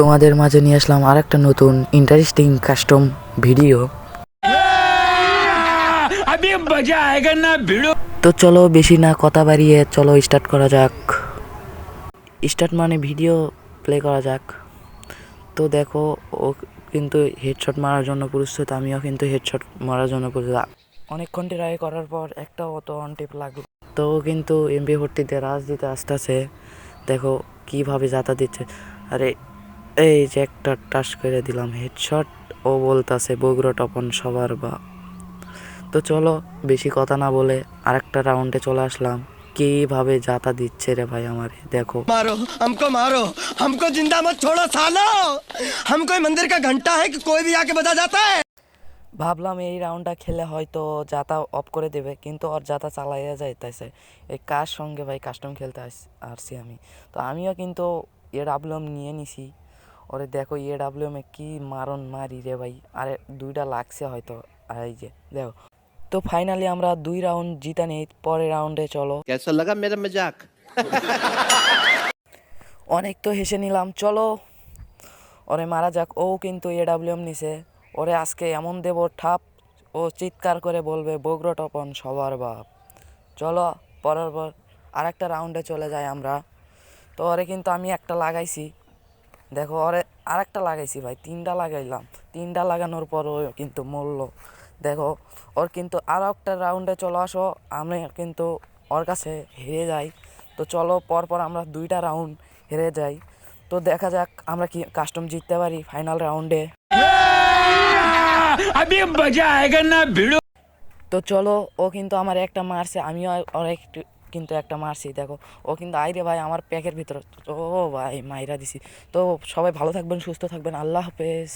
তোমাদের মাঝে নিয়ে আসলাম আর একটা নতুন ইন্টারেস্টিং কাস্টম ভিডিও তো চলো বেশি না কথা বাড়িয়ে চলো স্টার্ট করা যাক। স্টার্ট মানে ভিডিও প্লে করা যাক। তো দেখো ও কিন্তু হেডশট মারার জন্য প্রস্তুত আমিও কিন্তু হেডশট মারার জন্য প্রস্তুত। অনেকক্ষণ ট্রাই করার পর একটা অত অন টিপ লাগল। তো কিন্তু এমবি ভর্তিতে রাজ দিতে আসতেছে। দেখো কীভাবে যাতা দিচ্ছে। আরে এই যে একটা টাচ করে দিলাম হেডশট ও বলতাছে বগুড়া টপন সবার বা তো চলো বেশি কথা না বলে আরেকটা রাউন্ডে চলে আসলাম কিভাবে যাতা দিচ্ছে রে ভাই আমারে দেখো मारो हमको मारो हमको जिंदा मत छोड़ो सालो हम कोई मंदिर का घंटा है कि कोई भी आके बजा जाता है ভাবলাম এই রাউন্ডটা খেলে হয়তো যাতা অফ করে দেবে কিন্তু ওর যাতা চালাইয়া যাইতেছে এই কার সঙ্গে ভাই কাস্টম খেলতে আস আসছি আমি তো আমিও কিন্তু এ ডাব্লিউএম নিয়ে নিছি ওরে দেখো এ ডাব্লিউএমে কী মারণ মারি রে ভাই। আরে দুইটা লাগছে হয়তো। আর এই যে দেখো। তো ফাইনালি আমরা দুই রাউন্ড জিতা নিই পরের রাউন্ডে চলো। কেসা লাগা মেরা মজাক অনেক তো হেসে নিলাম চলো। ওরে মারা যাক ও কিন্তু এডাব্লিউএম নিছে। ওরে আজকে এমন দেব ঠাপ। ও চিৎকার করে বলবে বগ্র টপন সবার বাপ। চলো পরের পর আরেকটা রাউন্ডে চলে যাই আমরা। তো ওরে কিন্তু আমি একটা লাগাইছি। দেখো আরে আরেকটা লাগাইছি ভাই তিনটা লাগাইলাম। তিনটা লাগানোর পরও কিন্তু মরলো। দেখো ওর কিন্তু আরও একটা রাউন্ডে চলো আসো আমি কিন্তু ওর কাছে হেরে যাই। তো চলো পরপর আমরা দুইটা রাউন্ড হেরে যাই। তো দেখা যাক আমরা কি কাস্টম জিততে পারি ফাইনাল রাউন্ডে তো চলো ও কিন্তু আমার একটা মারছে আমিও আর একটু কিন্তু একটা মারছি, দেখো। ও কিন্তু, আইরে ভাই, আমার প্যাকের ভিতরে। ও ভাই, মাইরা দিছি। তো সবাই ভালো থাকবেন, সুস্থ থাকবেন। আল্লাহ হাফেজ।